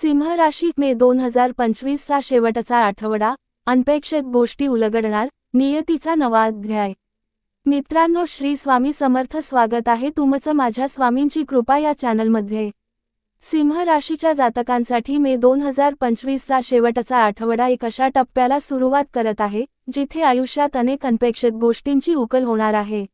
सिंह राशी मे दोन हजार पंचवीसचा शेवटचा आठवडा अनपेक्षित गोष्टी उलगडणार नियतीचा नवा अध्याय. मित्रांनो श्री स्वामी समर्थ स्वागत आहे तुमचं माझ्या स्वामींची कृपा या चॅनलमध्ये. सिंह राशीच्या जातकांसाठी मे दोन हजार पंचवीसचा शेवटचा आठवडा एक अशा टप्प्याला सुरुवात करत आहे जिथे आयुष्यात अनेक अनपेक्षित गोष्टींची उकल होणार आहे.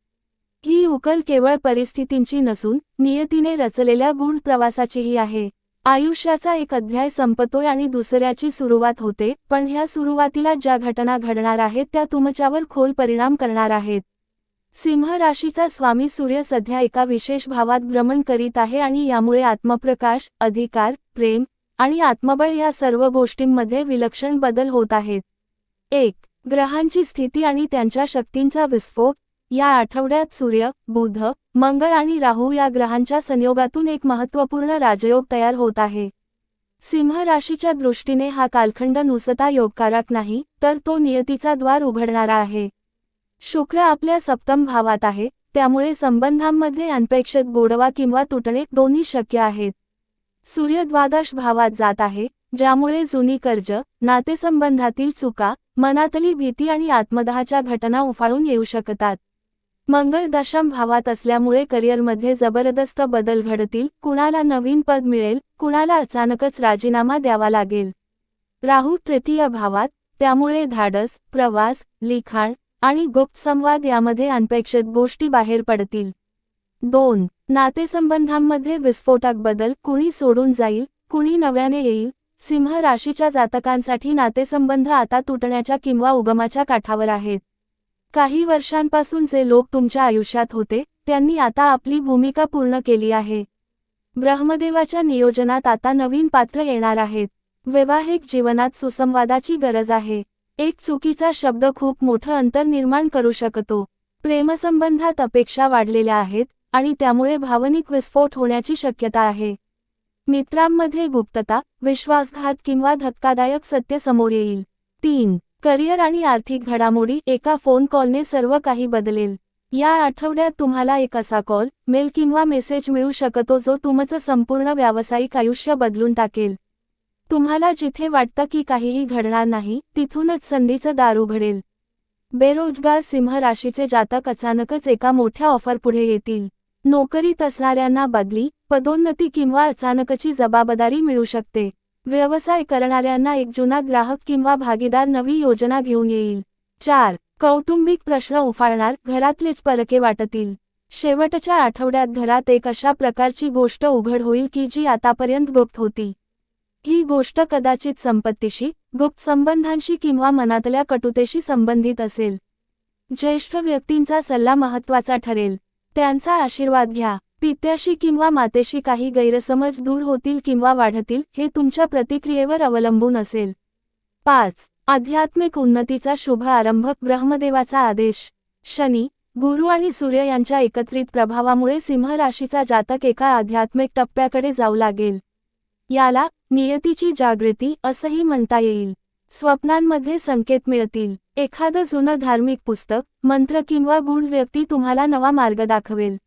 ही उकल केवळ परिस्थितींची नसून नियतीने रचलेल्या गूढ प्रवासाचीही आहे. आयुष्याचा एक अध्याय संपतोय आणि दुसऱ्याची सुरुवात होते पण ह्या सुरुवातीला ज्या घटना घडणार आहेत त्या तुमच्यावर खोल परिणाम करणार आहेत. सिंह राशीचा स्वामी सूर्य सध्या एका विशेष भावात भ्रमण करीत आहे आणि यामुळे आत्मप्रकाश अधिकार प्रेम आणि आत्मबळ या सर्व गोष्टींमध्ये विलक्षण बदल होत आहेत. एक ग्रहांची स्थिती आणि त्यांच्या शक्तींचा विस्फोट. या आठवड्यात सूर्य बुध मंगळ आणि राहू या ग्रहांच्या संयोगातून एक महत्त्वपूर्ण राजयोग तयार होत आहे. सिंह राशीच्या दृष्टीने हा कालखंड नुसता योगकारक नाही तर तो नियतीचा द्वार उघडणारा आहे. शुक्र आपल्या सप्तम भावात आहे त्यामुळे संबंधांमध्ये अनपेक्षित गोडवा किंवा तुटणे दोन्ही शक्य आहेत. सूर्य द्वादश भावात जात आहे ज्यामुळे जुनी कर्ज नातेसंबंधातील चुका मनातली भीती आणि आत्मदहाच्या घटना उफाळून येऊ शकतात. मंगळ दशम भावात असल्यामुळे करिअरमध्ये जबरदस्त बदल घडतील कुणाला नवीन पद मिळेल कुणाला अचानकच राजीनामा द्यावा लागेल. राहू तृतीय भावात त्यामुळे धाडस प्रवास लिखाण आणि गुप्त संवाद यामध्ये अनपेक्षित गोष्टी बाहेर पडतील. दोन नातेसंबंधांमध्ये विस्फोटक बदल कुणी सोडून जाईल कुणी नव्याने येईल सिंह राशीच्या जातकांसाठी नातेसंबंध आता तुटण्याच्या किंवा उगमाच्या काठावर आहेत. काही वर्षांपासून जे लोक तुमच्या आयुष्यात होते त्यांनी आता आपली भूमिका पूर्ण केली आहे. ब्रह्मदेवाच्या नियोजनात आता नवीन पात्र येणार आहेत. वैवाहिक जीवनात सुसंवादाची गरज आहे. एक चुकीचा शब्द खूप मोठं अंतर निर्माण करू शकतो. प्रेमसंबंधात अपेक्षा वाढलेल्या आहेत आणि त्यामुळे भावनिक विस्फोट होण्याची शक्यता आहे. मित्रांमध्ये गुप्तता विश्वासघात किंवा धक्कादायक सत्य समोर येईल. तीन करिअर आणि आर्थिक घडामोडी एका फोन कॉलने सर्व काही बदलेल. या आठवड्यात तुम्हाला एक असा कॉल मेल किंवा मेसेज मिळू शकतो जो तुमचं संपूर्ण व्यावसायिक आयुष्य बदलून टाकेल. तुम्हाला जिथे वाटतं की काहीही घडणार नाही तिथूनच संधीचं दार उघडेल. बेरोजगार सिंह राशीचे जातक अचानकच एका मोठ्या ऑफर पुढे येतील. नोकरीत असणाऱ्यांना बदली पदोन्नती किंवा अचानकची जबाबदारी मिळू शकते. व्यवसाय करणाऱ्यांना एक जुना ग्राहक किंवा भागीदार नवी योजना घेऊन येईल. चार कौटुंबिक प्रश्न उफाळणार घरातलेच परके वाटतील. शेवटच्या आठवड्यात घरात एक अशा प्रकारची गोष्ट उघड होईल की जी आतापर्यंत गुप्त होती. ही गोष्ट कदाचित संपत्तीशी गुप्त संबंधांशी किंवा मनातल्या कटुतेशी संबंधित असेल. ज्येष्ठ व्यक्तींचा सल्ला महत्त्वाचा ठरेल. त्यांचा आशीर्वाद घ्या. पित्याशी किंवा मातेशी काही गैरसमज दूर होतील किंवा वाढतील हे तुमच्या प्रतिक्रियेवर अवलंबून असेल. पाच. आध्यात्मिक उन्नतीचा शुभ आरंभक ब्रह्मदेवाचा आदेश. शनी गुरु आणि सूर्य यांच्या एकत्रित प्रभावामुळे सिंह राशीचा जातक एका आध्यात्मिक टप्प्याकडे जाऊ लागेल. याला नियतीची जागृती असंही म्हणता येईल. स्वप्नांमध्ये संकेत मिळतील. एखादं जुनं धार्मिक पुस्तक मंत्र किंवा गूढ व्यक्ती तुम्हाला नवा मार्ग दाखवेल.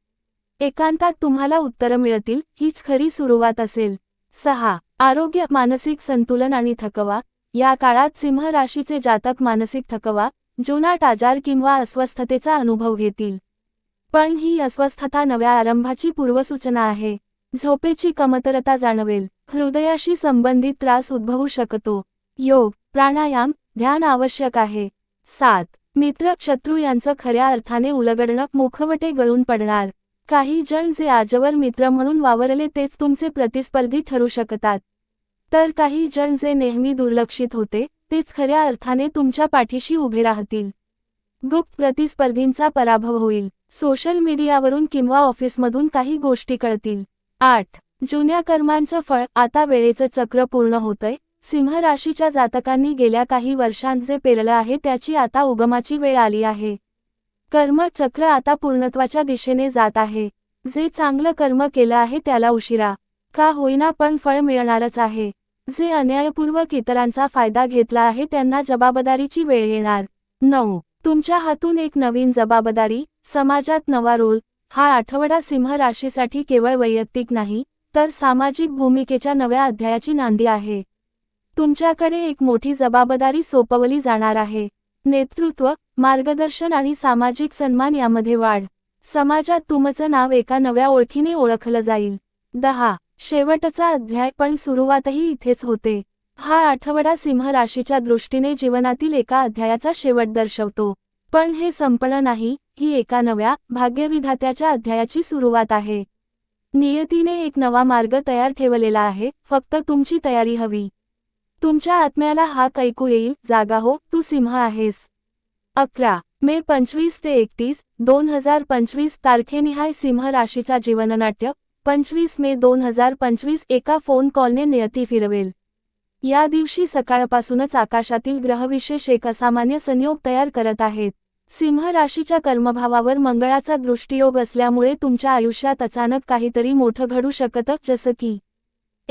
एकांतात तुम्हाला उत्तरं मिळतील हीच खरी सुरुवात असेल. सहा. आरोग्य मानसिक संतुलन आणि थकवा. या काळात सिंह राशीचे जातक मानसिक थकवा जुनाट आजार किंवा अस्वस्थतेचा अनुभव घेतील. पण ही अस्वस्थता नव्या आरंभाची पूर्वसूचना आहे. झोपेची कमतरता जाणवेल. हृदयाशी संबंधित त्रास उद्भवू शकतो. योग प्राणायाम ध्यान आवश्यक आहे. सात. मित्र शत्रू यांचं खऱ्या अर्थाने उलगडणं मुखवटे गळून पडणार. काही जण जे आजवर मित्र म्हणून वावरले तेच तुमचे प्रतिस्पर्धी ठरू शकतात. तर काही जण जे नेहमी दुर्लक्षित होते तेच खऱ्या अर्थाने तुमच्या पाठीशी उभे राहतील. गुप्त प्रतिस्पर्धींचा पराभव होईल. सोशल मीडियावरून किंवा ऑफिसमधून काही गोष्टी कळतील. आठ. जुन्या कर्मांचं फळ आता वेळेचं चक्र पूर्ण होतंय. सिंह राशीच्या जातकांनी गेल्या काही वर्षांत जे पेरलं आहे त्याची आता उगमाची वेळ आली आहे. कर्म चक्र आता पूर्णत्वाच्या दिशेने जात आहे. जे चांगलं कर्म केलं आहे त्याला उशिरा. का होईना पण फळ मिळणारच आहे. जे अन्यायपूर्वक इतरांचा फायदा घेतला आहे त्यांना जबाबदारीची वेळ येणार. नऊ. तुमच्या हातून एक नवीन जबाबदारी समाजात नवा रोल. हा आठवडा सिंह राशीसाठी केवळ वैयक्तिक नाही तर सामाजिक भूमिकेच्या नव्या अध्यायाची नांदी आहे. तुमच्याकडे एक मोठी जबाबदारी सोपवली जाणार आहे. नेतृत्व मार्गदर्शन आणि सामाजिक सन्मान यामध्ये वाढ. समाजात तुमचं नाव एका नव्या ओळखीने ओळखलं जाईल. दहा. शेवटचा अध्याय पण सुरुवातही इथेच होते. हा आठवडा सिंह राशीच्या दृष्टीने जीवनातील एका अध्यायाचा शेवट दर्शवतो. पण हे संपलं नाही ही एका नव्या भाग्यविधात्याच्या अध्यायाची सुरुवात आहे. नियतीने एक नवा मार्ग तयार ठेवलेला आहे फक्त तुमची तयारी हवी. तुमच्या आत्म्याला हाक ऐकू येईल जागा हो तू सिंह आहेस. अकरा मे पंचवीस ते एकतीस दोन हजार पंचवीस तारखेनिहाय सिंह राशीचा जीवननाट्य पंचवीस मे दोन हजार पंचवीस एका फोन कॉलने नियती फिरवेल. या दिवशी सकाळपासूनच आकाशातील ग्रहविशेष एक असामान्य संयोग तयार करत आहेत. सिंह राशीच्या कर्मभावावर मंगळाचा दृष्टियोग असल्यामुळे तुमच्या आयुष्यात अचानक काहीतरी मोठं घडू शकतं जसं की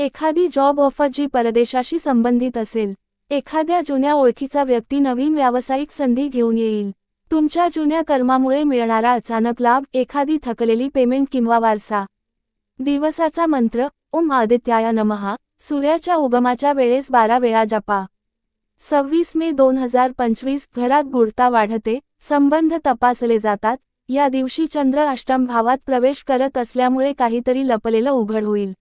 एखादी जॉब ऑफर जी परदेशाशी संबंधित असेल एखाद्या जुन्या ओळखीचा व्यक्ती नवीन व्यावसायिक संधी घेऊन येईल. तुमच्या जुन्या कर्मामुळे मिळणारा अचानक लाभ एखादी थकलेली पेमेंट किंवा वारसा. दिवसाचा मंत्र ओम आदित्याय नमहा सूर्याच्या उगमाच्या वेळेस बारा वेळा जपा. सव्वीस मे दोन हजार पंचवीस घरात गुढता वाढते संबंध तपासले जातात या दिवशी चंद्र अष्टम भावात प्रवेश करत असल्यामुळे काहीतरी लपलेलं उघड होईल.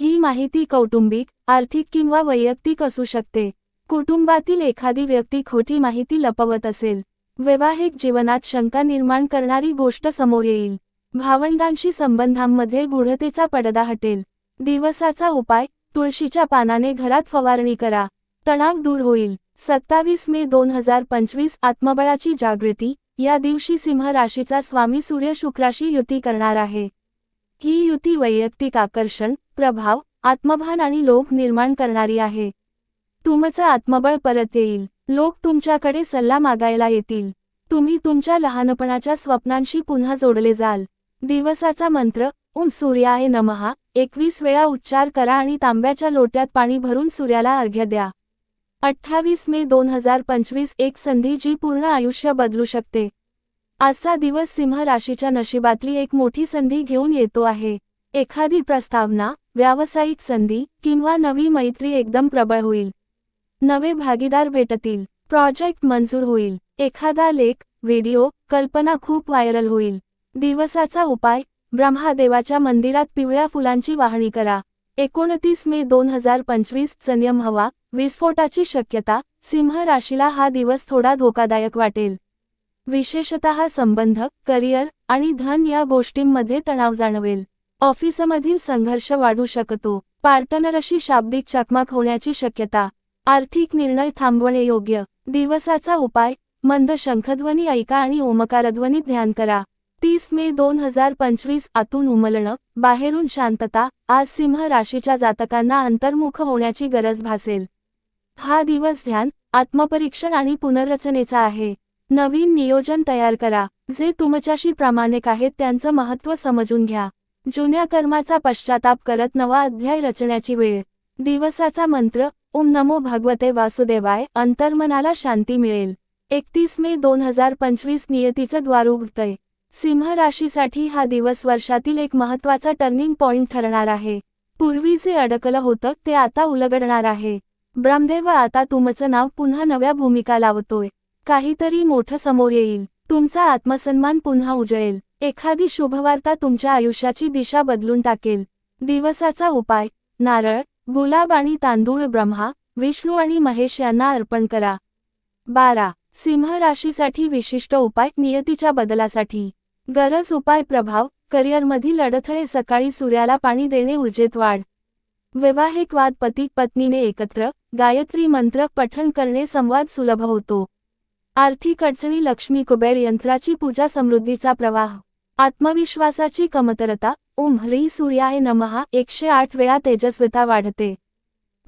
ही माहिती कौटुंबिक आर्थिक किंवा वैयक्तिक असू शकते. कुटुंबातील एखादी व्यक्ती खोटी माहिती लपवत असेल वैवाहिक जीवनात शंका निर्माण करणारी गोष्ट समोर येईल. भावंडांशी संबंधांमध्ये गुढतेचा पडदा हटेल. दिवसाचा उपाय तुळशीच्या पानाने घरात फवारणी करा. तणाव दूर होईल. सत्तावीस मे दोन हजार पंचवीस आत्मबळाची जागृती या दिवशी सिंह राशीचा स्वामी सूर्य शुक्राशी युती करणार आहे. ही युती वैयक्तिक आकर्षण प्रभाव आत्मभान आणि लोभ निर्माण करणारी आहे. तुमचं आत्मबळ परत येईल. लोक तुमच्याकडे सल्ला मागायला येतील. तुम्ही तुमच्या लहानपणाच्या स्वप्नांशी पुन्हा जोडले जाल. दिवसाचा मंत्र उं सूर्याय नमहा एकवीस वेळा उच्चार करा आणि तांब्याच्या लोट्यात पाणी भरून सूर्याला अर्घ्य द्या. अठ्ठावीस मे दोन हजार पंचवीस एक संधी जी पूर्ण आयुष्य बदलू शकते. आजचा दिवस सिंह राशीच्या नशिबातली एक मोठी संधी घेऊन येतो आहे. एखादी प्रस्तावना व्यावसायिक संधी किंवा नवी मैत्री एकदम प्रबळ होईल. नवे भागीदार भेटतील. प्रोजेक्ट मंजूर होईल. एखादा लेख व्हिडिओ कल्पना खूप व्हायरल होईल. दिवसाचा उपाय ब्रह्मादेवाच्या मंदिरात पिवळ्या फुलांची वाहणी करा. एकोणतीस मे दोन हजार पंचवीस संयम हवा विस्फोटाची शक्यता सिंह राशीला हा दिवस थोडा धोकादायक वाटेल. विशेषतः संबंध करिअर आणि धन या गोष्टींमध्ये तणाव जाणवेल. ऑफिसमधील संघर्ष वाढू शकतो. पार्टनरशी शाब्दिक चकमक होण्याची शक्यता आर्थिक निर्णय थांबवणे योग्य. दिवसाचा उपाय मंद शंखध्वनी ऐका आणि ओमकारध्वनी ध्यान करा. तीस मे दोन हजार पंचवीस आतून उमलणं बाहेरून शांतता आज सिंह राशीच्या जातकांना अंतर्मुख होण्याची गरज भासेल. हा दिवस ध्यान आत्मपरीक्षण आणि पुनर्रचनेचा आहे. नवीन नियोजन तयार करा. जे तुमच्याशी प्रामाणिक आहेत त्यांचं महत्त्व समजून घ्या. जुन्या कर्माचा पश्चाताप करत नवा अध्याय रचण्याची वेळ. दिवसाचा मंत्र ओम नमो भागवते वासुदेवाय अंतर्मनाला शांती मिळेल. एकतीस मे दोन हजार पंचवीस नियतीचं द्वार उघडतंय. सिंह राशीसाठी हा दिवस वर्षातील एक महत्त्वाचा टर्निंग पॉइंट ठरणार आहे. पूर्वी जे अडकलं होतं ते आता उलगडणार आहे. ब्रह्मदेव आता तुमचं नाव पुन्हा नव्या भूमिका लावतोय. काहीतरी मोठं समोर येईल. तुमचा आत्मसन्मान पुन्हा उजळेल. एखादी शुभवार्ता तुमच्या आयुष्याची दिशा बदलून टाकेल. दिवसाचा उपाय नारळ गुलाब आणि तांदूळ ब्रह्मा विष्णू आणि महेश यांना अर्पण करा. बारा. सिंह राशीसाठी विशिष्ट उपाय नियतीच्या बदलासाठी. गरज उपाय प्रभाव करिअरमधील अडथळे सकाळी सूर्याला पाणी देणे ऊर्जेत वाढ. वैवाहिक वाद पती पत्नीने एकत्र गायत्री मंत्र पठण करणे संवाद सुलभ होतो. आर्थिक अडचणी लक्ष्मी कुबेर यंत्राची पूजा समृद्धीचा प्रवाह. आत्मविश्वासाची कमतरता. ओम ह्री सूर्याय नमहा एकशे आठ वेळा तेजस्विता वाढते.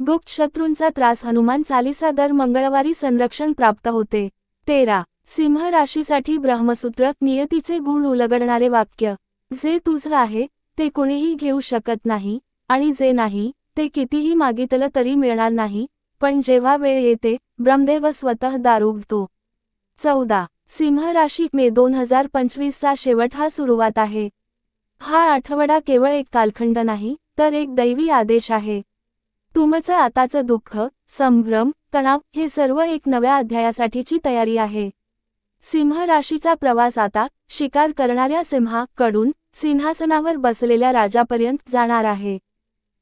गुप्त शत्रूंचा त्रास. हनुमान चालिसा दर मंगळवारी संरक्षण प्राप्त होते. तेरा. सिंह राशीसाठी ब्रह्मसूत्र. नियतीचे गुण उलगडणारे वाक्य. जे तुझं आहे ते कुणीही घेऊ शकत नाही आणि जे नाही ते कितीही मागितलं तरी मिळणार नाही. पण जेव्हा वेळ येते ब्रह्मदेव स्वतः दार उघडतो चौदा. सिंह राशी मे दोन हजार पंचवीसचा शेवट हा सुरुवात आहे. हा आठवडा केवळ एक कालखंड नाही तर एक दैवी आदेश आहे. तुमचं आताचं दुःख संभ्रम तणाव हे सर्व एक नव्या अध्यायासाठीची तयारी आहे. सिंह राशीचा प्रवास आता शिकार करणाऱ्या सिंहाकडून सिंहासनावर बसलेल्या राजापर्यंत जाणार आहे.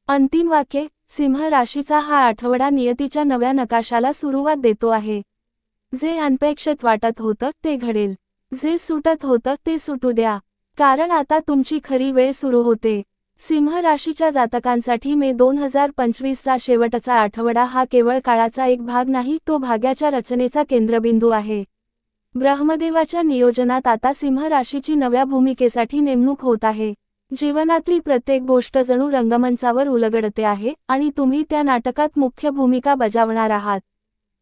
अंतिम वाक्य सिंह राशीचा हा आठवडा नियतीच्या नव्या नकाशाला सुरुवात देतो आहे. जे अनपेक्षित वाटत होतं ते घडेल. जे सुटत होतं ते सुटू द्या. कारण आता तुमची खरी वेळ सुरू होते. सिंह राशीच्या जातकांसाठी मे दोन हजार पंचवीसचा शेवटचा आठवडा हा केवळ काळाचा एक भाग नाही तो भाग्याच्या रचनेचा केंद्रबिंदू आहे. ब्रह्मदेवाच्या नियोजनात आता सिंह राशीची नव्या भूमिकेसाठी नेमणूक होत आहे. जीवनातली प्रत्येक गोष्ट जणू रंगमंचावर उलगडते आहे आणि तुम्ही त्या नाटकात मुख्य भूमिका बजावणार आहात.